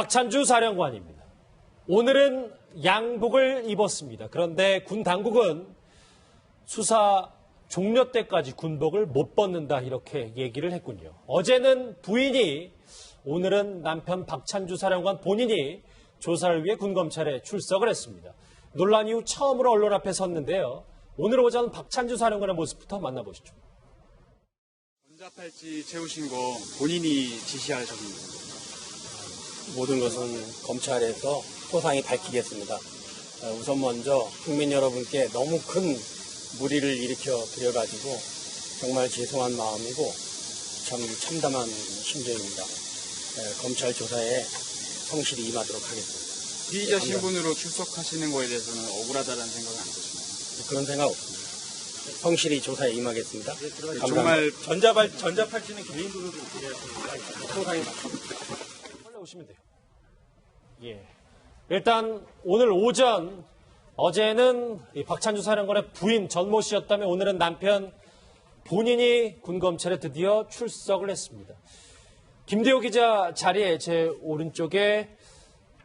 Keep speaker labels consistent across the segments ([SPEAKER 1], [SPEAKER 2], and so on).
[SPEAKER 1] 박찬주 사령관입니다. 오늘은 양복을 입었습니다. 그런데 군 당국은 수사 종료 때까지 군복을 못 벗는다 이렇게 얘기를 했군요. 어제는 부인이 오늘은 남편 박찬주 사령관 본인이 조사를 위해 군검찰에 출석을 했습니다. 논란 이후 처음으로 언론 앞에 섰는데요. 오늘 오전 박찬주 사령관의 모습부터 만나보시죠.
[SPEAKER 2] 전자팔찌 채우신 거 본인이 지시하셨는데
[SPEAKER 3] 모든 것은 검찰에서 소상히 밝히겠습니다. 어, 우선 먼저 국민 여러분께 너무 큰 무리를 일으켜 드려가지고 정말 죄송한 마음이고 참 참담한 심정입니다. 에, 검찰 조사에 성실히 임하도록 하겠습니다.
[SPEAKER 2] 피의자 신분으로 출석하시는 거에 대해서는 억울하다는 생각은 안 드시나요?
[SPEAKER 3] 그런 생각 없습니다. 성실히 조사에 임하겠습니다. 감사합니다.
[SPEAKER 2] 정말
[SPEAKER 3] 전자발 전자팔찌는 개인으로도 드려야겠습니다. 소상히
[SPEAKER 1] 빨리 오시면 돼요. 예. 일단 오늘 오전 어제는 이 박찬주 사령관의 부인 전모 씨였다면 오늘은 남편 본인이 군검찰에 드디어 출석을 했습니다. 김대호 기자 자리에 제 오른쪽에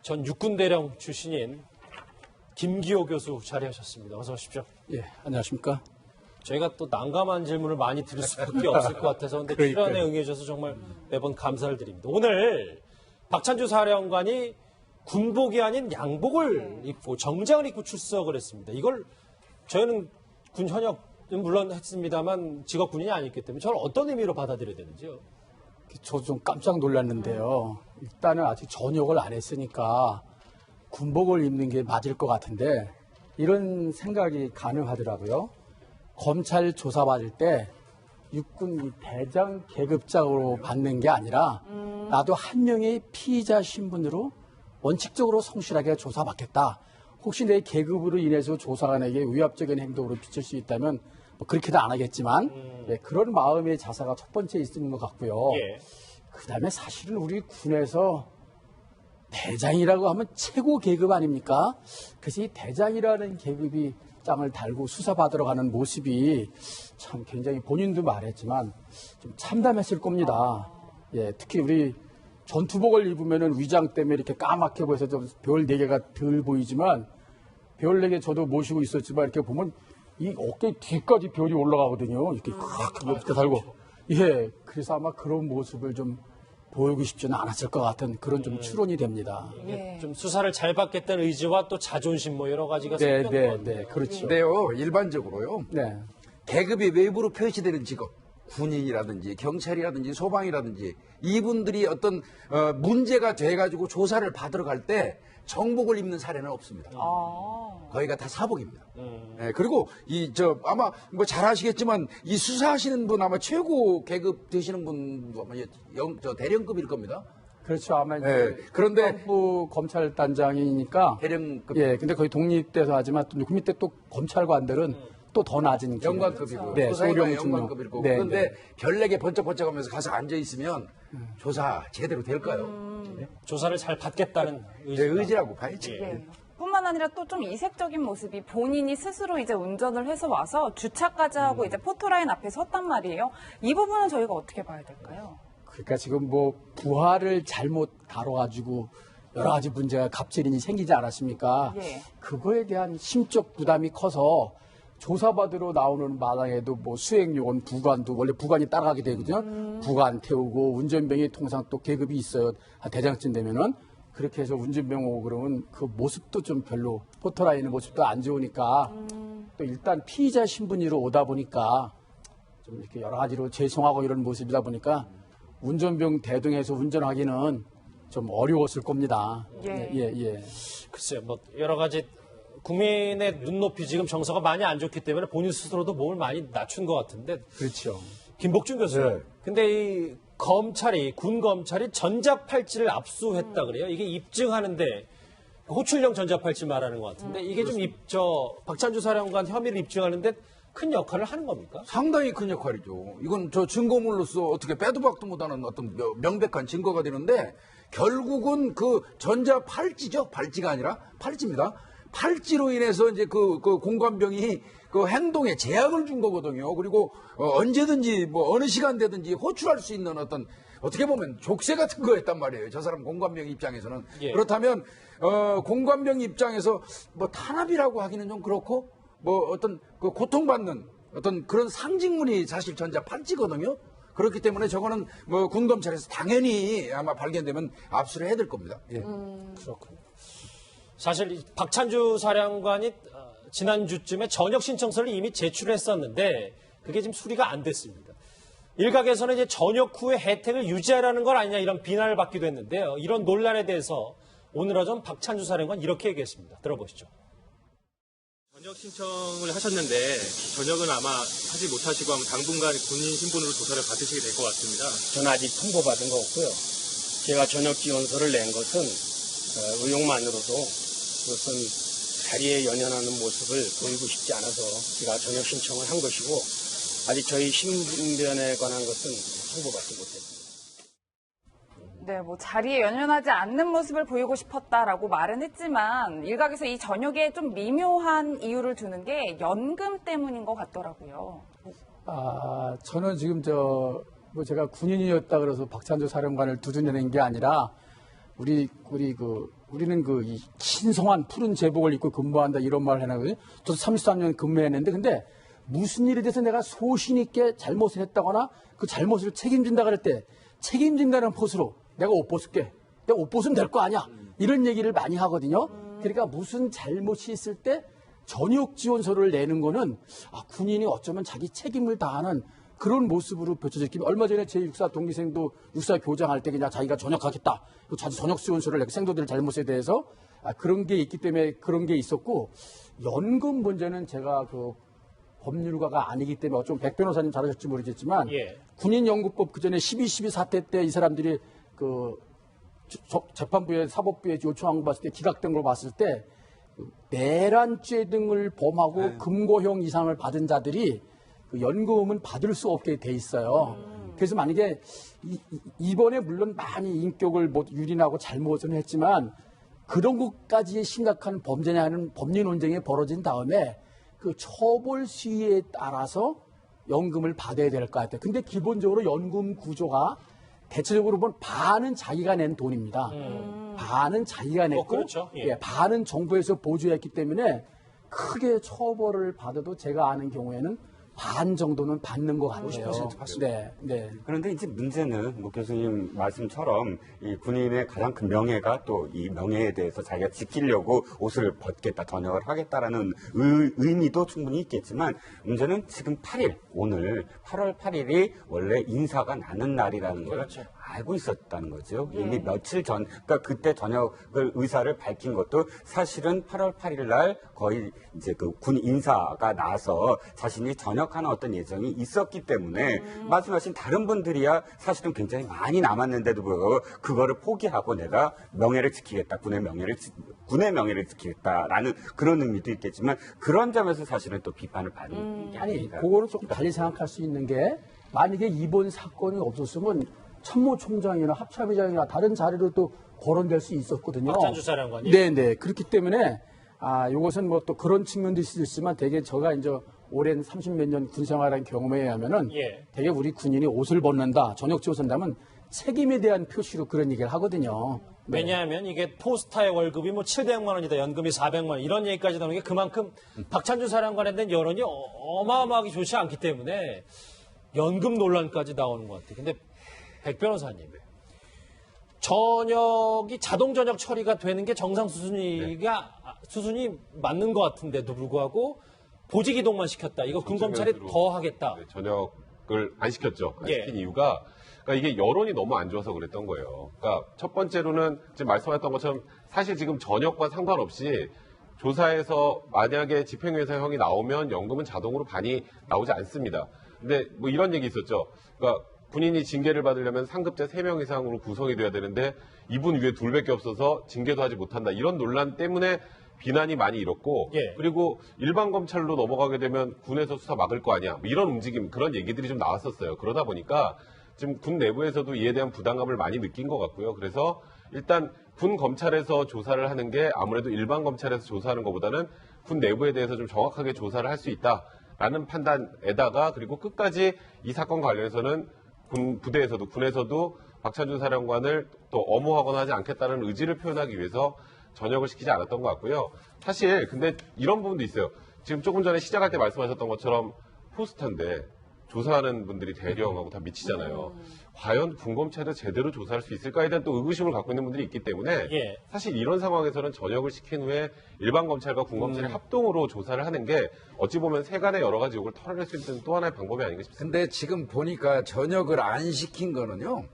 [SPEAKER 1] 전 육군대령 출신인 김기호 교수 자리하셨습니다. 어서 오십시오.
[SPEAKER 4] 예, 안녕하십니까.
[SPEAKER 1] 저희가 또 난감한 질문을 많이 드릴 수밖에 없을 것 같아서 근데
[SPEAKER 4] 그러니까요.
[SPEAKER 1] 출연에 응해주셔서 정말 매번 감사를 드립니다. 오늘 박찬주 사령관이 군복이 아닌 양복을 입고 정장을 입고 출석을 했습니다. 이걸 저희는 군 현역은 물론 했습니다만 직업 군인이 아니기 때문에 저는 어떤 의미로 받아들여야 되는지요?
[SPEAKER 4] 저도 좀 깜짝 놀랐는데요. 일단은 아직 전역을 안 했으니까 군복을 입는 게 맞을 것 같은데 이런 생각이 가능하더라고요. 검찰 조사받을 때 육군 이 대장 계급장으로 받는 게 아니라 나도 한 명의 피의자 신분으로 원칙적으로 성실하게 조사받겠다. 혹시 내 계급으로 인해서 조사관에게 위압적인 행동으로 비칠 수 있다면 뭐 그렇게도 안 하겠지만 네, 그런 마음의 자세가 첫 번째 있는 것 같고요.
[SPEAKER 1] 예.
[SPEAKER 4] 그다음에 사실은 우리 군에서 대장이라고 하면 최고 계급 아닙니까? 그래서 이 대장이라는 계급이 짱을 달고 수사받으러 가는 모습이 참 굉장히 본인도 말했지만 좀 참담했을 겁니다. 예, 특히 우리 전투복을 입으면은 위장 때문에 이렇게 까맣게 보여서 좀 별 네 개가 덜 보이지만 별 네 개 저도 모시고 있었지만 이렇게 보면 이 어깨 뒤까지 별이 올라가거든요. 이렇게 꽉 옆에 달고. 예, 그래서 아마 그런 모습을 좀 보이고 싶지는 않았을 것 같은 그런 좀 추론이 됩니다.
[SPEAKER 1] 이게 좀 수사를 잘 받겠다는 의지와 또 자존심 뭐 여러 가지가
[SPEAKER 4] 네,
[SPEAKER 1] 섞여
[SPEAKER 4] 네, 네,
[SPEAKER 1] 같네요.
[SPEAKER 4] 그렇죠.
[SPEAKER 5] 근데요, 일반적으로요,
[SPEAKER 4] 네.
[SPEAKER 5] 계급이 외부로 표시되는 직업, 군인이라든지 경찰이라든지 소방이라든지 이분들이 어떤 어, 문제가 돼가지고 조사를 받으러 갈 때 정복을 입는 사례는 없습니다. 거기가 다 사복입니다. 예, 그리고 이 저 아마 뭐 잘 아시겠지만 이 수사하시는 분 아마 최고 계급 되시는 분도 아마 영, 저 대령급일 겁니다.
[SPEAKER 4] 그렇죠. 아마 이제
[SPEAKER 5] 예, 그런데
[SPEAKER 4] 헌부 검찰단장이니까
[SPEAKER 5] 대령급
[SPEAKER 4] 예, 근데 거의 독립돼서 하지만 또그 밑에 또 검찰관들은 또 더 낮은 기능.
[SPEAKER 5] 영관급이고
[SPEAKER 4] 네, 소령 중령.
[SPEAKER 5] 영관급이고
[SPEAKER 4] 네,
[SPEAKER 5] 그런데
[SPEAKER 4] 네.
[SPEAKER 5] 별내게 번쩍번쩍하면서 가서 앉아 있으면 조사 제대로 될까요?
[SPEAKER 1] 조사를 잘 받겠다는
[SPEAKER 5] 네,
[SPEAKER 1] 의지.
[SPEAKER 5] 의지 라고 봐야지.
[SPEAKER 6] 예. 뿐만 아니라 또 좀 이색적인 모습이 본인이 스스로 이제 운전을 해서 와서 주차까지 하고 이제 포토라인 앞에 섰단 말이에요. 이 부분은 저희가 어떻게 봐야 될까요?
[SPEAKER 4] 그러니까 지금 뭐 부하를 잘못 다뤄가지고 여러 가지 문제가 갑질이 생기지 않았습니까?
[SPEAKER 6] 예.
[SPEAKER 4] 그거에 대한 심적 부담이 커서 조사받으러 나오는 마당에도 뭐 수행요원 부관도 원래 부관이 따라가게 되거든요. 부관 태우고 운전병이 통상 또 계급이 있어요. 한 대장쯤 되면은 그렇게 해서 운전병 오고 그러면 그 모습도 좀 별로 포토라인의 모습도 안 좋으니까 또 일단 피의자 신분으로 오다 보니까 좀 이렇게 여러 가지로 죄송하고 이런 모습이다 보니까 운전병 대등해서 운전하기는 좀 어려웠을 겁니다.
[SPEAKER 6] 예.
[SPEAKER 4] 예, 예.
[SPEAKER 1] 글쎄요, 뭐 여러 가지 국민의 눈높이 지금 정서가 많이 안 좋기 때문에 본인 스스로도 몸을 많이 낮춘 것 같은데
[SPEAKER 4] 그렇죠.
[SPEAKER 1] 김복준 교수.
[SPEAKER 5] 네.
[SPEAKER 1] 근데 이 검찰이 군 검찰이 전자팔찌를 압수했다 그래요. 이게 입증하는데 호출령 전자팔찌 말하는 것 같은데 이게 좀 입저 박찬주 사령관 혐의를 입증하는데 큰 역할을 하는 겁니까?
[SPEAKER 5] 상당히 큰 역할이죠. 이건 저 증거물로서 어떻게 빼도 박도 못하는 어떤 명- 명백한 증거가 되는데 결국은 그 전자 팔찌죠. 팔찌가 아니라 팔찌입니다. 팔찌로 인해서 이제 그, 그 공관병이 그 행동에 제약을 준 거거든요. 그리고 어, 언제든지 뭐 어느 시간대든지 호출할 수 있는 어떤 어떻게 보면 족쇄 같은 거였단 말이에요. 저 사람 공관병 입장에서는
[SPEAKER 1] 예.
[SPEAKER 5] 그렇다면 어, 공관병 입장에서 뭐 탄압이라고 하기는 좀 그렇고 뭐 어떤 그 고통받는 어떤 그런 상징문이 사실 전자 팔찌거든요. 그렇기 때문에 저거는 뭐 군검찰에서 당연히 아마 발견되면 압수를 해야 될 겁니다. 예.
[SPEAKER 1] 그렇군요. 사실 이 박찬주 사령관이 어, 지난주쯤에 전역 신청서를 이미 제출했었는데 그게 지금 수리가 안 됐습니다. 일각에서는 이제 전역 후에 혜택을 유지하라는 걸 아니냐 이런 비난을 받기도 했는데요. 이런 논란에 대해서 오늘 오전 박찬주 사령관 이렇게 얘기했습니다. 들어보시죠.
[SPEAKER 7] 전역 신청을 하셨는데 전역은 아마 하지 못하시고 아마 당분간 군인 신분으로 조사를 받으시게 될 것 같습니다.
[SPEAKER 3] 저는 아직 통보받은 거 없고요. 제가 전역 지원서를 낸 것은 어, 의혹만으로도 그것은 자리에 연연하는 모습을 보이고 싶지 않아서 제가 전역 신청을 한 것이고 아직 저희 신변에 관한 것은 통보받지 못했습니다.
[SPEAKER 6] 네, 뭐 자리에 연연하지 않는 모습을 보이고 싶었다라고 말은 했지만 일각에서 이 전역에 좀 미묘한 이유를 두는 게 연금 때문인 것 같더라고요.
[SPEAKER 4] 아, 저는 지금 저, 뭐 제가 군인이었다 그래서 박찬주 사령관을 두둔내는 게 아니라 우리, 우리 그, 우리는 그, 이 신성한 푸른 제복을 입고 근무한다 이런 말을 해나거든요. 저도 33년 근무했는데 근데 무슨 일에 대해서 내가 소신 있게 잘못을 했다거나 그 잘못을 책임진다 그럴 때 책임진다는 포스로 내가 옷 벗을게. 내가 옷 벗으면 될 거 아니야. 이런 얘기를 많이 하거든요. 그러니까 무슨 잘못이 있을 때 전역 지원서를 내는 거는 아, 군인이 어쩌면 자기 책임을 다하는 그런 모습으로 비춰졌기 얼마 전에 제 육사 동기생도 육사 교장할 때 그냥 자기가 전역하겠다. 그 자기 전역 지원서를 내고 생도들 잘못에 대해서 아, 그런 게 있기 때문에 그런 게 있었고 연금 문제는 제가 그 법률가가 아니기 때문에 어쩜 백 변호사님 잘하실지 모르겠지만
[SPEAKER 1] 예.
[SPEAKER 4] 군인연금법 그 전에 12, 12 사태 때 이 사람들이 그 저- 재판부에 사법부에 요청한 거 봤을 때 기각된 걸 봤을 때그 내란죄 등을 범하고 금고형 이상을 받은 자들이 그 연금은 받을 수 없게 돼 있어요. 그래서 만약에 이, 이- 이번에 물론 많이 인격을 뭐 유린하고 잘못은 했지만 그런 것까지의 심각한 범죄냐는 법리 논쟁이 벌어진 다음에 그 처벌 시위에 따라서 연금을 받아야 될 것 같아요. 근데 기본적으로 연금 구조가 대체적으로 보면 반은 자기가 낸 돈입니다. 반은 자기가 냈고
[SPEAKER 1] 어, 그렇죠. 예.
[SPEAKER 4] 예, 반은 정부에서 보조했기 때문에 크게 처벌을 받아도 제가 아는 경우에는 반 정도는 받는 것 같아요. 네, 네.
[SPEAKER 8] 그런데 이제 문제는 뭐 교수님 말씀처럼 이 군인의 가장 큰 명예가 또 이 명예에 대해서 자기가 지키려고 옷을 벗겠다, 전역을 하겠다라는 의, 미도 충분히 있겠지만 문제는 지금 8일, 오늘 8월 8일이 원래 인사가 나는 날이라는 걸
[SPEAKER 1] 그렇죠.
[SPEAKER 8] 알고 있었다는 거죠. 이미 며칠 전, 그러니까 그때 전역을 의사를 밝힌 것도 사실은 8월 8일 날 거의 이제 그 군 인사가 나서 자신이 전역하는 어떤 예정이 있었기 때문에 말씀하신 다른 분들이야 사실은 굉장히 많이 남았는데도 불구하고 그거를 포기하고 내가 명예를 지키겠다, 군의 명예를, 지- 군의 명예를 지키겠다라는 그런 의미도 있겠지만 그런 점에서 사실은 또 비판을 받는 게
[SPEAKER 4] 아니. 그거는 조금 달리 생각할 수 있는 게 만약에 이번 사건이 없었으면 참모총장이나 합참의장이나 다른 자리로 또 거론될 수 있었거든요.
[SPEAKER 1] 박찬주 사령관이?
[SPEAKER 4] 네, 네. 그렇기 때문에 아, 이것은 뭐 또 그런 측면도 있을 수 있지만 되게 제가 이제 오랜 30몇 년 군 생활한 경험에 의하면은
[SPEAKER 1] 예.
[SPEAKER 4] 되게 우리 군인이 옷을 벗는다, 저녁 지어선다면 책임에 대한 표시로 그런 얘기를 하거든요. 네.
[SPEAKER 1] 왜냐하면 이게 포스타의 월급이 뭐 700만 원이다, 연금이 400만 원 이런 얘기까지 나오는 게 그만큼 박찬주 사령관에 대한 여론이 어- 어마어마하게 좋지 않기 때문에 연금 논란까지 나오는 것 같아요. 근데 백 변호사님, 전역이 자동 전역 처리가 되는 게 정상 수준이가 아, 수준이 맞는 것 같은데도 불구하고 보직 이동만 시켰다. 이거 군검찰이 더 하겠다.
[SPEAKER 9] 네, 전역을 안 시켰죠. 안
[SPEAKER 1] 예.
[SPEAKER 9] 시킨 이유가 그러니까 이게 여론이 너무 안 좋아서 그랬던 거예요. 그러니까 첫 번째로는 지금 말씀하셨던 것처럼 사실 지금 전역과 상관없이 조사에서 만약에 집행유예사형이 나오면 연금은 자동으로 반이 나오지 않습니다. 근데 뭐 이런 얘기 있었죠. 그러니까 군인이 징계를 받으려면 상급자 3명 이상으로 구성이 돼야 되는데 이분 위에 둘밖에 없어서 징계도 하지 못한다. 이런 논란 때문에 비난이 많이 일었고
[SPEAKER 1] 예.
[SPEAKER 9] 그리고 일반 검찰로 넘어가게 되면 군에서 수사 막을 거 아니야. 뭐 이런 움직임, 그런 얘기들이 좀 나왔었어요. 그러다 보니까 지금 군 내부에서도 이에 대한 부담감을 많이 느낀 것 같고요. 그래서 일단 군 검찰에서 조사를 하는 게 아무래도 일반 검찰에서 조사하는 것보다는 군 내부에 대해서 좀 정확하게 조사를 할 수 있다라는 판단에다가 그리고 끝까지 이 사건 관련해서는 군 부대에서도 군에서도 박찬준 사령관을 또 엄호하거나 하지 않겠다는 의지를 표현하기 위해서 전역을 시키지 않았던 것 같고요. 사실 근데 이런 부분도 있어요. 지금 조금 전에 시작할 때 말씀하셨던 것처럼 포스터인데 조사하는 분들이 대령하고 다 미치잖아요. 과연 군검찰을 제대로 조사할 수 있을까에 대한 또 의구심을 갖고 있는 분들이 있기 때문에
[SPEAKER 1] 예.
[SPEAKER 9] 사실 이런 상황에서는 전역을 시킨 후에 일반 검찰과 군검찰이 합동으로 조사를 하는 게 어찌 보면 세간의 여러 가지 욕을 털어낼 수 있는 또 하나의 방법이 아닌가 싶습니다.
[SPEAKER 5] 근데 지금 보니까 전역을 안 시킨 거는요.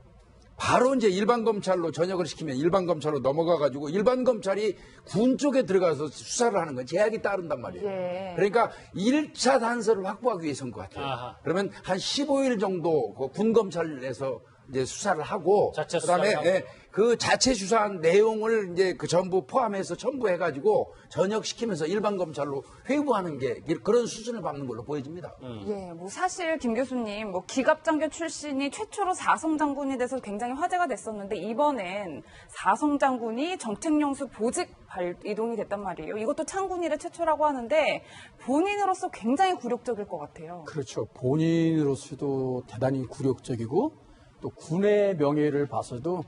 [SPEAKER 5] 바로 이제 일반 검찰로 전역을 시키면 일반 검찰로 넘어가 가지고 일반 검찰이 군 쪽에 들어가서 수사를 하는 건 제약이 따른단 말이에요.
[SPEAKER 6] 예.
[SPEAKER 5] 그러니까 1차 단서를 확보하기 위해서인 것 같아요.
[SPEAKER 1] 아하.
[SPEAKER 5] 그러면 한 15일 정도 그 군 검찰에서 이제 수사를 하고
[SPEAKER 1] 자체
[SPEAKER 5] 그다음에. 예, 그 자체 수사한 내용을 이제 그 전부 포함해서 첨부해 가지고 전역시키면서 일반 검찰로 회부하는 게 그런 수준을 밟는 걸로 보여집니다.
[SPEAKER 6] 예, 뭐 사실 김 교수님 뭐 기갑장교 출신이 최초로 사성 장군이 돼서 굉장히 화제가 됐었는데 이번엔 사성 장군이 정책영수 보직 발 이동이 됐단 말이에요. 이것도 창군 이래 최초라고 하는데 본인으로서 굉장히 굴욕적일 것 같아요.
[SPEAKER 4] 그렇죠. 본인으로서도 대단히 굴욕적이고 또 군의 명예를 봐서도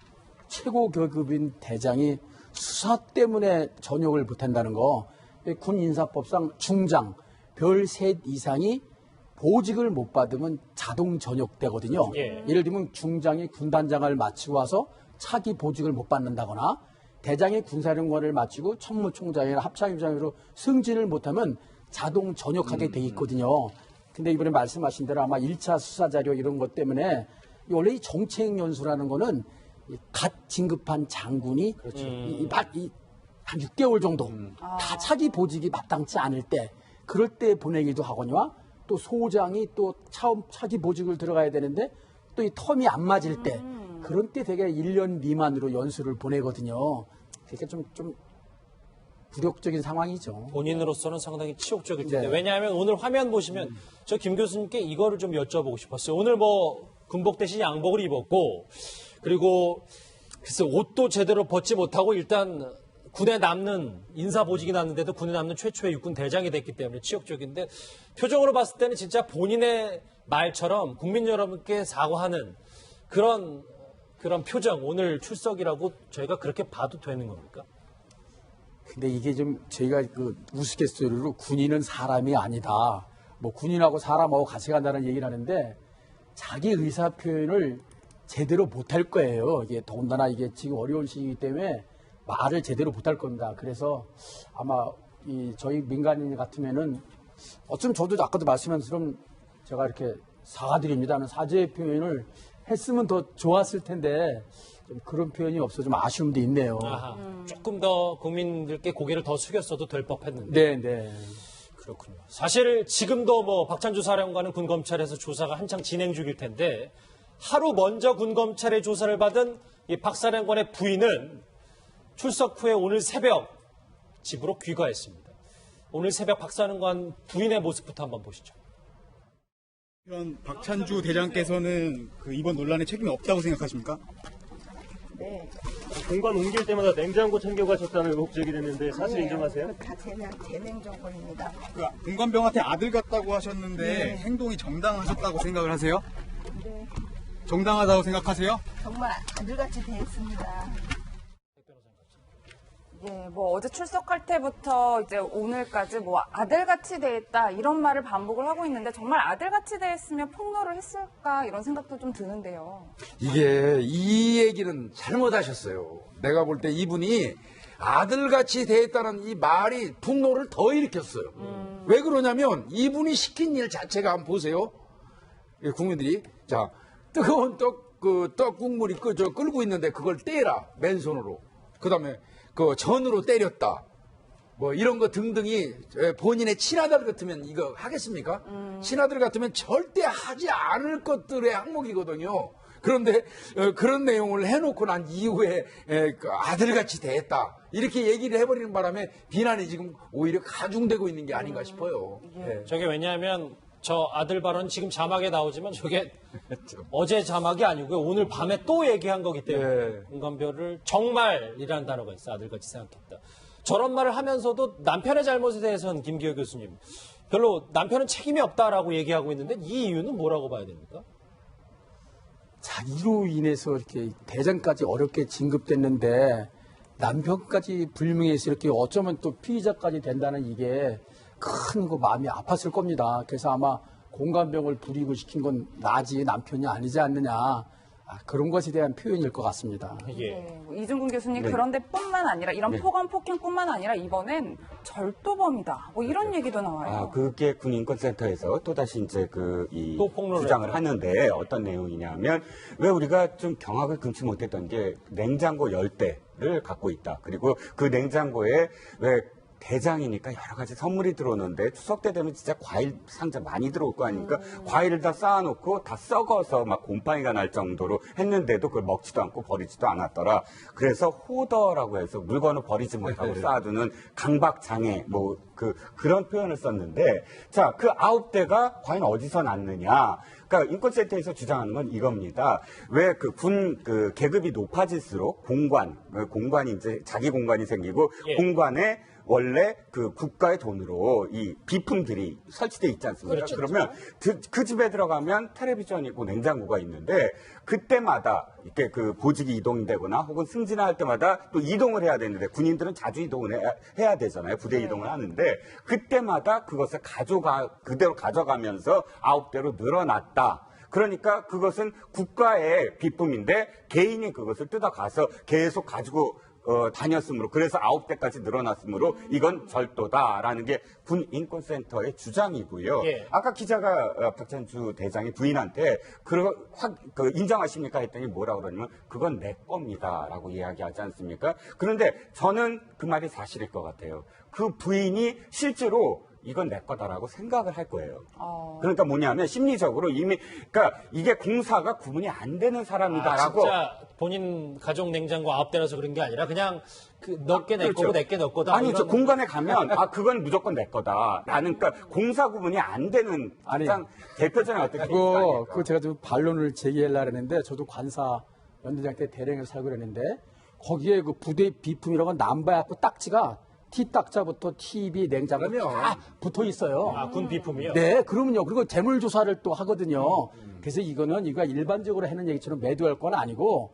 [SPEAKER 4] 최고 계급인 대장이 수사 때문에 전역을 못한다는 거. 군 인사법상 중장 별 셋 이상이 보직을 못 받으면 자동 전역되거든요.
[SPEAKER 1] 예.
[SPEAKER 4] 예를 들면 중장이 군단장을 마치고 와서 차기 보직을 못 받는다거나 대장이 군사령관을 마치고 참모총장이나 합참위장으로 승진을 못하면 자동 전역하게 돼 있거든요. 근데 이번에 말씀하신 대로 아마 1차 수사 자료 이런 것 때문에 이 원래 이 정책 연수라는 거는 이갓 진급한 장군이 이, 이, 마- 이- 한 6개월 정도 다 차기 보직이 마땅치 않을 때 그럴 때 보내기도 하거니와 또 소장이 또 처음 차기 보직을 들어가야 되는데 또 이 텀이 안 맞을 때 그런 때 되게 1년 미만으로 연수를 보내거든요. 그러니까 좀, 좀 굴욕적인 상황이죠.
[SPEAKER 1] 본인으로서는 상당히 치욕적일 텐데
[SPEAKER 4] 네.
[SPEAKER 1] 왜냐하면 오늘 화면 보시면 저김 교수님께 이거를 좀 여쭤보고 싶었어요. 오늘 뭐 군복 대신 양복을 입었고 그리고 글쎄 옷도 제대로 벗지 못하고 일단 군에 남는 인사 보직이 났는데도 군에 남는 최초의 육군 대장이 됐기 때문에 치욕적인데 표정으로 봤을 때는 진짜 본인의 말처럼 국민 여러분께 사과하는 그런 그런 표정 오늘 출석이라고 저희가 그렇게 봐도 되는 겁니까?
[SPEAKER 4] 근데 이게 좀 저희가 그 우스갯소리로 군인은 사람이 아니다. 뭐 군인하고 사람하고 같이 간다는 얘기를 하는데 자기 의사 표현을 제대로 못할 거예요. 이게 더군다나 이게 지금 어려운 시기이기 때문에 말을 제대로 못할 겁니다. 그래서 아마 이 저희 민간인 같으면은 어쩌면 저도 아까도 말씀한 것처럼 제가 이렇게 사과드립니다는 사죄의 표현을 했으면 더 좋았을 텐데 좀 그런 표현이 없어 좀 아쉬움도 있네요.
[SPEAKER 1] 아하, 조금 더 국민들께 고개를 더 숙였어도 될 법했는데
[SPEAKER 4] 네, 네.
[SPEAKER 1] 그렇군요. 사실 지금도 뭐 박찬주 사령관은 군 검찰에서 조사가 한창 진행 중일 텐데 하루 먼저 군 검찰의 조사를 받은 이박 사령관의 부인은 출석 후에 오늘 새벽 집으로 귀가했습니다. 오늘 새벽 박 사령관 부인의 모습부터 한번 보시죠.
[SPEAKER 10] 이런 박찬주 대장께서는 그 이번 논란에 책임이 없다고 생각하십니까?
[SPEAKER 7] 공간 옮길 때마다 냉장고 챙겨가셨다는 의혹 제기됐는데 사실
[SPEAKER 11] 네.
[SPEAKER 7] 인정하세요?
[SPEAKER 11] 다 재능, 재능 정보입니다.
[SPEAKER 10] 그 공관병한테 아들 같다고 하셨는데 행동이 정당하셨다고 생각을 하세요?
[SPEAKER 11] 네.
[SPEAKER 10] 정당하다고 생각하세요?
[SPEAKER 11] 정말 아들같이 대했습니다.
[SPEAKER 6] 예, 뭐 어제 출석할 때부터 이제 오늘까지 뭐 아들같이 대했다 이런 말을 반복을 하고 있는데 정말 아들같이 대했으면 폭로를 했을까 이런 생각도 좀 드는데요.
[SPEAKER 5] 이게 이 얘기는 잘못하셨어요. 내가 볼 때 이분이 아들같이 대했다는 이 말이 분노를 더 일으켰어요. 왜 그러냐면 이분이 시킨 일 자체가 한번 보세요. 예, 국민들이 자 뜨거운 떡 그 떡 국물이 그, 저, 끓고 있는데 그걸 떼라 맨손으로. 그다음에 그 전으로 때렸다. 뭐 이런 거 등등이 에, 본인의 친아들 같으면 이거 하겠습니까? 친아들 같으면 절대 하지 않을 것들의 항목이거든요. 그런데 어, 그런 내용을 해놓고 난 이후에 에, 그 아들같이 대했다 이렇게 얘기를 해버리는 바람에 비난이 지금 오히려 가중되고 있는 게 아닌가 싶어요. 예.
[SPEAKER 1] 저게 왜냐하면 저 아들 발언 지금 자막에 나오지만 저게 어제 자막이 아니고요. 오늘 밤에 또 얘기한 거기 때문에
[SPEAKER 5] 네.
[SPEAKER 1] 공감별을 정말이라는 단어가 있어 아들같이 생각했다. 저런 말을 하면서도 남편의 잘못에 대해서는 김기호 교수님 별로 남편은 책임이 없다라고 얘기하고 있는데 이 이유는 뭐라고 봐야 됩니까?
[SPEAKER 4] 자기로 인해서 이렇게 대장까지 어렵게 진급됐는데 남편까지 불명예해서 이렇게 어쩌면 또 피의자까지 된다는 이게 큰 그 마음이 아팠을 겁니다. 그래서 아마 공감병을 부리고 시킨 건 나지 남편이 아니지 않느냐 아, 그런 것에 대한 표현일 것 같습니다.
[SPEAKER 1] 예.
[SPEAKER 6] 네, 뭐 이준근 교수님
[SPEAKER 8] 네.
[SPEAKER 6] 그런데 뿐만 아니라 이런
[SPEAKER 8] 네.
[SPEAKER 6] 폭언 폭행뿐만 아니라 이번엔 절도범이다. 뭐 이런 얘기도 나와요.
[SPEAKER 8] 아, 그게 군인권센터에서 또 다시 이제 그, 이,
[SPEAKER 1] 또 폭로를
[SPEAKER 8] 주장을
[SPEAKER 1] 했죠.
[SPEAKER 8] 하는데 어떤 내용이냐면 왜 우리가 좀 경악을 금치 못했던 게 냉장고 열대를 갖고 있다. 그리고 그 냉장고에 왜 대장이니까 여러 가지 선물이 들어오는데 추석 때 되면 진짜 과일 상자 많이 들어올 거 아닙니까? 과일을 다 쌓아놓고 다 썩어서 막 곰팡이가 날 정도로 했는데도 그걸 먹지도 않고 버리지도 않았더라. 그래서 호더라고 해서 물건을 버리지 못하고 쌓아두는 강박장애 뭐 그 그런 표현을 썼는데 자 그 아홉 대가 과연 어디서 났느냐? 그러니까 인권센터에서 주장하는 건 이겁니다. 왜 그 군그 계급이 높아질수록 공관 그 공관이 이제 자기 공간이 생기고
[SPEAKER 1] 예.
[SPEAKER 8] 공관에 원래 그 국가의 돈으로 이 비품들이 설치돼 있지 않습니까?
[SPEAKER 1] 그렇죠.
[SPEAKER 8] 그러면 그, 그 집에 들어가면 텔레비전이 있고 냉장고가 있는데 그때마다 이렇게 그 보직이 이동되거나 혹은 승진할 때마다 또 이동을 해야 되는데 군인들은 자주 이동을 해야, 해야 되잖아요. 부대 이동을 하는데 그때마다 그것을 가져가 그대로 가져가면서 아홉 대로 늘어났다. 그러니까 그것은 국가의 비품인데 개인이 그것을 뜯어가서 계속 가지고 어, 다녔으므로 그래서 아홉 대까지 늘어났으므로 이건 절도다라는 게 군 인권센터의 주장이고요.
[SPEAKER 1] 예.
[SPEAKER 8] 아까 기자가 어, 박찬주 대장이 부인한테 그러, 확, 그 인정하십니까 했더니 뭐라 그러냐면 그건 내 겁니다라고 이야기하지 않습니까? 그런데 저는 그 말이 사실일 것 같아요. 그 부인이 실제로 이건 내 거다라고 생각을 할 거예요.
[SPEAKER 6] 어,
[SPEAKER 8] 그러니까 뭐냐면 심리적으로 이미 그러니까 이게 공사가 구분이 안 되는
[SPEAKER 1] 아,
[SPEAKER 8] 사람이다라고
[SPEAKER 1] 진짜 본인 가족 냉장고 아홉 대라서 그런 게 아니라 그냥 그 너께 내
[SPEAKER 8] 그렇죠.
[SPEAKER 1] 거고 내게 너 거다.
[SPEAKER 8] 아니, 저 공간에 가면, 아, 그건 무조건 내 거다. 나는, 그러니까, 공사 구분이 안 되는,
[SPEAKER 4] 아니,
[SPEAKER 8] 가장 대표적인 어떤
[SPEAKER 4] 그거. 그거 제가 좀 반론을 제기하려고 했는데, 저도 관사 연대장 때 대령에 살고 그랬는데, 거기에 그 부대 비품이라고 하면 남바하고 딱지가 T딱자부터 TV, 냉장고 다 붙어 있어요.
[SPEAKER 1] 아, 군 비품이요?
[SPEAKER 4] 네, 그러면요. 그리고 재물 조사를 또 하거든요. 그래서 이거는 이거 일반적으로 하는 얘기처럼 매도할 건 아니고,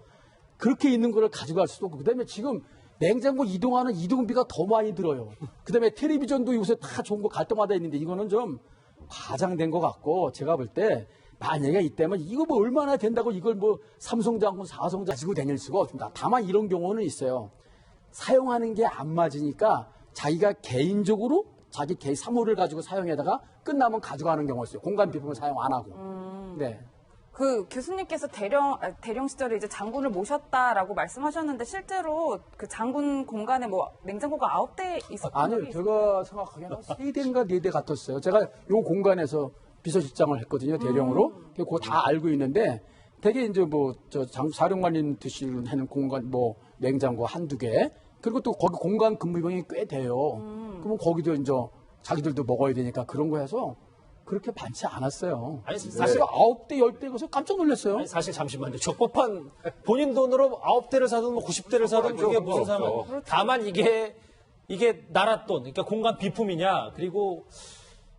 [SPEAKER 4] 그렇게 있는 거를 가져갈 수도 없고, 그 다음에 지금 냉장고 이동하는 이동비가 더 많이 들어요. 그 다음에 텔레비전도 요새 다 좋은 거 갈 때마다 있는데, 이거는 좀 과장된 것 같고, 제가 볼 때, 만약에 이때면 이거 뭐 얼마나 된다고 이걸 뭐 삼성장군, 사성장 가지고 다닐 수가 없습니다. 다만 이런 경우는 있어요. 사용하는 게 안 맞으니까 자기가 개인적으로 자기 개 사물을 가지고 사용하다가 끝나면 가져가는 경우가 있어요. 공간 비품을 사용 안 하고. 네.
[SPEAKER 6] 그 교수님께서 대령 아, 대령 시절에 이제 장군을 모셨다라고 말씀하셨는데 실제로 그 장군 공간에 뭐 냉장고가 아홉 대 있었던
[SPEAKER 4] 아니요,
[SPEAKER 6] 적이
[SPEAKER 4] 제가 생각하기에는 세 대인가 네 대 같았어요. 제가 요 공간에서 비서실장을 했거든요, 대령으로. 그거 다 알고 있는데, 되게 이제 뭐, 저 장, 사령관님 드시는 하는 공간, 뭐, 냉장고 한두 개. 그리고 또 거기 공간 근무비용이 꽤 돼요. 그러면 거기도 이제 자기들도 먹어야 되니까 그런 거 해서 그렇게 많지 않았어요.
[SPEAKER 1] 아니, 사실-
[SPEAKER 4] 사실 아홉 대, 열 대, 그래서 깜짝 놀랐어요.
[SPEAKER 1] 아니, 사실 잠시만요. 적법한 본인 돈으로 아홉 대를 사든 뭐 90대를 사든 그게 무슨 상관. 다만 이게 이게 나라 돈, 그러니까 공간 비품이냐 그리고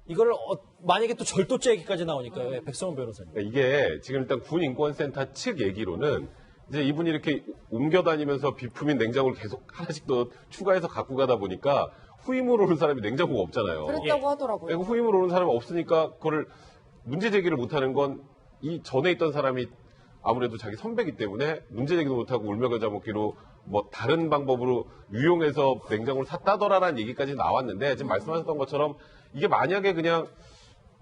[SPEAKER 1] 이걸 어- 만약에 또 절도죄 얘기까지 나오니까요. 예, 백성원 변호사님.
[SPEAKER 9] 그러니까 이게 지금 일단 군 인권센터 측 얘기로는 이제 이분이 이렇게 옮겨 다니면서 비품인 냉장고를 계속 하나씩 더 추가해서 갖고 가다 보니까 후임으로 오는 사람이 냉장고가 없잖아요.
[SPEAKER 6] 그랬다고 하더라고요.
[SPEAKER 9] 그리고 후임으로 오는 사람이 없으니까 그거를 문제 제기를 못하는 건 이 전에 있던 사람이 아무래도 자기 선배기 때문에 문제 제기도 못하고 울며 겨자 먹기로 뭐 다른 방법으로 유용해서 냉장고를 샀다더라라는 얘기까지 나왔는데 지금 말씀하셨던 것처럼 이게 만약에 그냥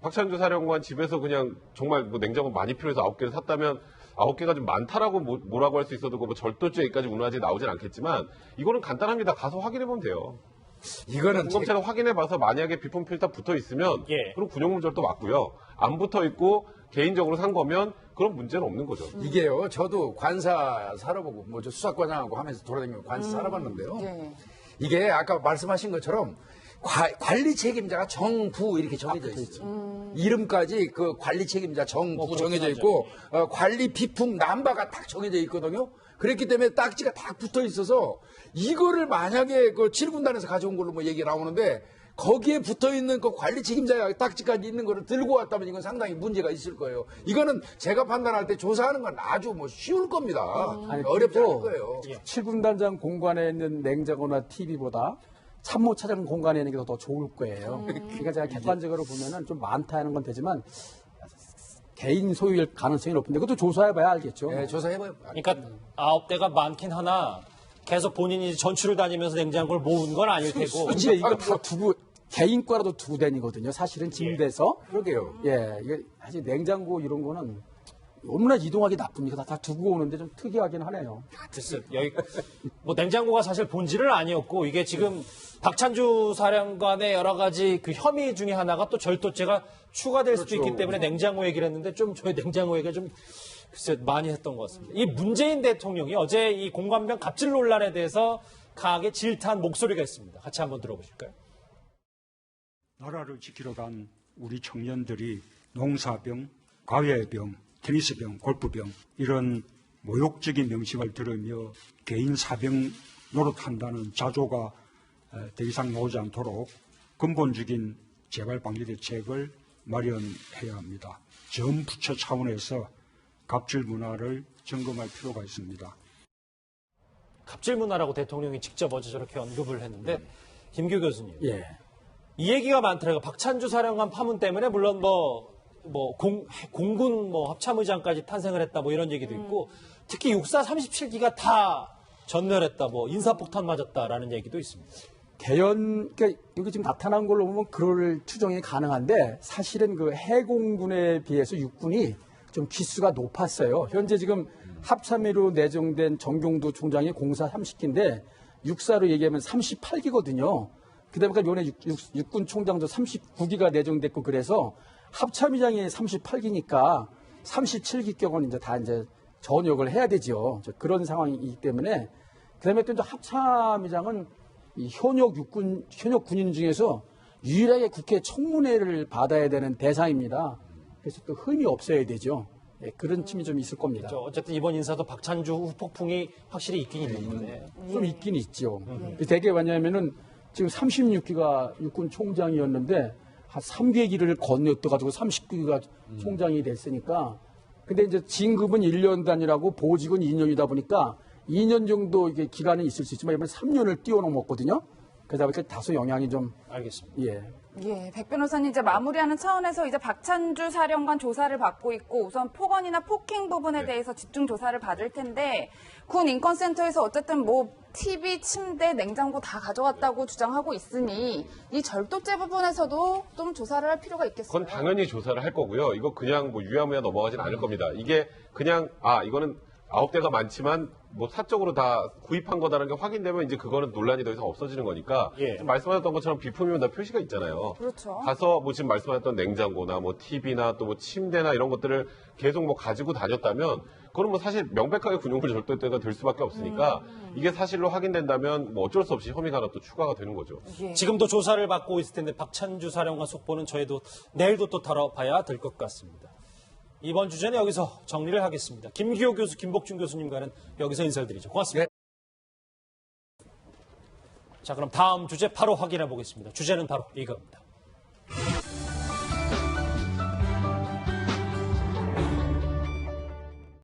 [SPEAKER 9] 박찬주 사령관 집에서 그냥 정말 뭐 냉장고 많이 필요해서 아홉 개를 샀다면 아홉 개가 좀 많다라고 뭐- 뭐라고 할 수 있어도 뭐 절도죄 얘기까지 운하지 나오진 않겠지만 이거는 간단합니다. 가서 확인해 보면 돼요.
[SPEAKER 5] 이거는
[SPEAKER 9] 공검체가 확인해 봐서 만약에 비품 필터 붙어 있으면
[SPEAKER 1] 예.
[SPEAKER 9] 그럼 군용 물절도 맞고요. 안 붙어 있고 개인적으로 산 거면 그런 문제는 없는 거죠.
[SPEAKER 5] 이게요, 저도 관사 살아보고, 뭐, 저 수사과장하고 하면서 돌아다니면서 관사 살아봤는데요.
[SPEAKER 6] 예.
[SPEAKER 5] 이게 아까 말씀하신 것처럼 과- 관리 책임자가 정부 이렇게 정해져 있어요. 이름까지 그 관리 책임자 정부 정해져 있고 어, 관리 비품 남바가 딱 정해져 있거든요. 그랬기 때문에 딱지가 딱 붙어 있어서 이거를 만약에 그 7군단에서 가져온 걸로 뭐 얘기 나오는데 거기에 붙어 있는 그 관리 책임자 딱지까지 있는 거를 들고 왔다면 이건 상당히 문제가 있을 거예요. 이거는 제가 판단할 때 조사하는 건 아주 뭐 쉬울 겁니다.
[SPEAKER 4] 아니,
[SPEAKER 5] 어렵지 않을 거예요.
[SPEAKER 4] 7분단장 공간에 있는 냉장고나 TV보다 참모 차장 공간에 있는 게 더 좋을 거예요. 그러니까 제가 객관적으로 보면은 좀 많다는 건 되지만 개인 소유일 가능성이 높은데 그것도 조사해봐야 알겠죠.
[SPEAKER 5] 네, 조사해봐요.
[SPEAKER 1] 그러니까 아홉 대가 많긴 하나 계속 본인이 전출을 다니면서 냉장고를 모은 건 아닐 테고
[SPEAKER 4] 근데 이거 다 두고 개인 거라도 두 대니거든요. 사실은 짐돼서.
[SPEAKER 5] 그러게요.
[SPEAKER 4] 예, 이게 사실 냉장고 이런 거는 얼마나 이동하기 나쁩니까? 다, 다 두고 오는데 좀 특이하긴 하네요.
[SPEAKER 1] 글쎄, 여기 뭐 냉장고가 사실 본질은 아니었고 이게 지금 박찬주 사령관의 여러 가지 그 혐의 중에 하나가 또 절도죄가 추가될 수도 있기 때문에 냉장고 얘기를 했는데 좀 저희 냉장고 얘기가 좀 글쎄 많이 했던 것 같습니다. 이 문재인 대통령이 어제 이 공관병 갑질 논란에 대해서 강하게 질타한 목소리가 있습니다. 같이 한번 들어보실까요?
[SPEAKER 12] 나라를 지키러 간 우리 청년들이 농사병, 과외병, 테니스병, 골프병 이런 모욕적인 명칭을 들으며 개인 사병 노릇한다는 자조가 에, 더 이상 나오지 않도록 근본적인 재발 방지 대책을 마련해야 합니다. 전 부처 차원에서 갑질 문화를 점검할 필요가 있습니다.
[SPEAKER 1] 갑질 문화라고 대통령이 직접 어제 저렇게 언급을 했는데 김규 교수님
[SPEAKER 4] 예.
[SPEAKER 1] 이 얘기가 많더라고요. 박찬주 사령관 파문 때문에 물론 뭐, 뭐 공, 공군 뭐 합참의장까지 탄생을 했다 뭐 이런 얘기도 있고 특히 육사 37기가 다 전멸했다 뭐 인사폭탄 맞았다라는 얘기도 있습니다.
[SPEAKER 4] 개연, 그러니까 여기 지금 나타난 걸로 보면 그럴 추정이 가능한데 사실은 그 해공군에 비해서 육군이 좀 기수가 높았어요. 현재 지금 합참의로 내정된 정경도 총장이 공사 30기인데 육사로 얘기하면 38기거든요. 그다음에 요번에 육, 육, 군 총장도 39기가 내정됐고 그래서 합참의장이 38기니까 37기 격은 이제 다 이제 전역을 해야. 이제 그런 상황이기 때문에 그다음에 또 이 현역 육군 현역 군인 중에서 유일하게 국회 청문회를 받아야 되는 대상입니다. 그래서 또 흠이 없어야 되죠. 예, 그런 층이 좀 있을 겁니다.
[SPEAKER 1] 저 어쨌든 이번 인사도 박찬주 후폭풍이 확실히 있긴 있는데
[SPEAKER 4] 좀 있긴 있죠. 되게 왜냐하면은 지금 36기가 육군 총장이었는데 한 3개 기를 건너떠가지고 30기가 총장이 됐으니까 근데 이제 진급은 1년 단위라고 보직은 2년이다 보니까 2년 정도 이게 기간이 있을 수 있지만 이번에 3년을 뛰어넘었거든요. 그러다 보니까 다소 영향이 좀
[SPEAKER 1] 알겠습니다.
[SPEAKER 4] 예.
[SPEAKER 6] 예, 백 변호사님 이제 마무리하는 차원에서 이제 박찬주 사령관 조사를 받고 있고 우선 폭언이나 폭행 부분에 대해서 집중 조사를 받을 텐데 군 인권센터에서 어쨌든 뭐 TV, 침대, 냉장고 다 가져갔다고 주장하고 있으니 이 절도죄 부분에서도 좀 조사를 할 필요가 있겠어요.
[SPEAKER 9] 그건 당연히 조사를 할 거고요. 이거 그냥 뭐 유야무야 넘어가진 않을 겁니다. 이게 그냥 아 이거는 아홉 대가 많지만 뭐 사적으로 다 구입한 거다라는 게 확인되면 이제 그거는 논란이 더 이상 없어지는 거니까
[SPEAKER 1] 예.
[SPEAKER 9] 지금 말씀하셨던 것처럼 비품이면 다 표시가 있잖아요.
[SPEAKER 6] 그렇죠.
[SPEAKER 9] 가서 뭐 지금 말씀하셨던 냉장고나 뭐 TV나 또 뭐 침대나 이런 것들을 계속 뭐 가지고 다녔다면 그거는 뭐 사실 명백하게 군용물 절도죄가 될 수밖에 없으니까 이게 사실로 확인된다면 뭐 어쩔 수 없이 혐의가 하나 또 추가가 되는 거죠.
[SPEAKER 6] 예.
[SPEAKER 1] 지금도 조사를 받고 있을 텐데 박찬주 사령관 속보는 저희도 내일도 또 다뤄봐야 될 것 같습니다. 이번 주제는 여기서 정리를 하겠습니다. 김기호 교수, 김복준 교수님과는 여기서 인사를 드리죠. 고맙습니다. 자, 그럼 다음 주제 바로 확인해 보겠습니다. 주제는 바로 이겁니다.